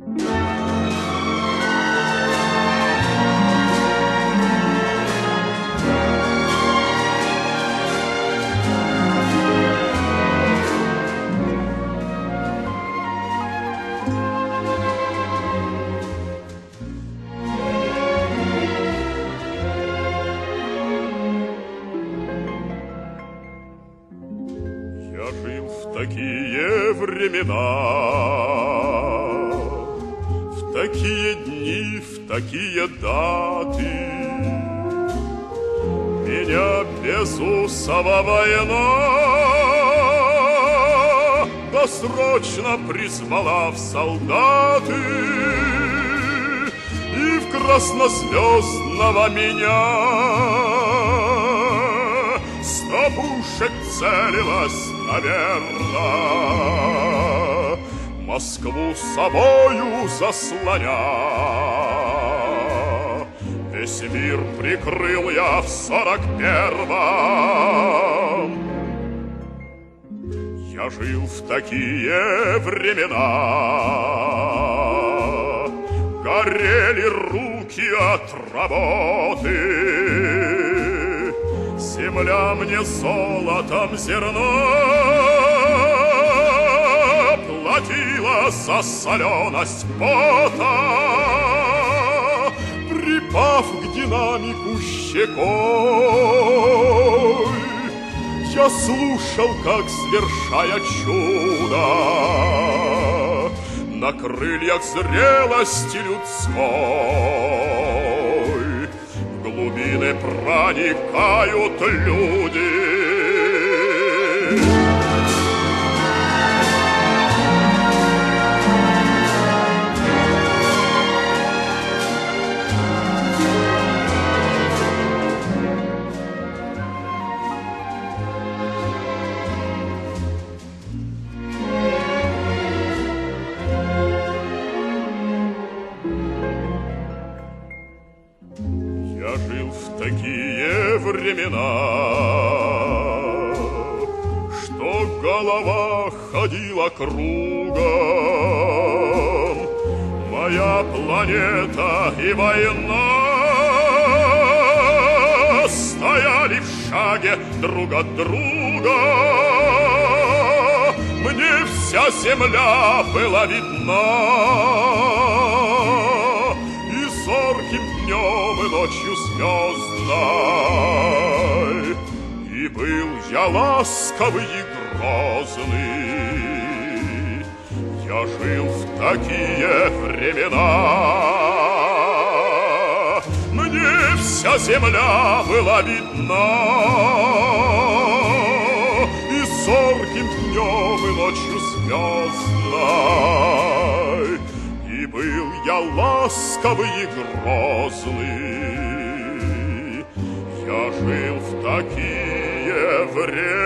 Я жил в такие времена, такие дни, в такие даты. Меня безусова война досрочно призвала в солдаты и в краснозвездного меня Сто пушек целилась, наверно, Москву собою заслоня. Весь мир прикрыл я в сорок первом. Я жил в такие времена. Горели руки от работы. Земля мне золотом зерно Платила за соленость пота Припав к динамику щекой. Я слушал, как свершая чудо На крыльях зрелости людской. В глубины проникают люди такие времена, что голова ходила кругом. Моя планета и война стояли в шаге друг от друга. Мне вся земля была видна ночью звездной. И был я ласковый и грозный, я жил в такие времена. Мне вся земля была видна, и зорким днем и ночью звездной. Был я ласковый и грозный, я жил в такие времена.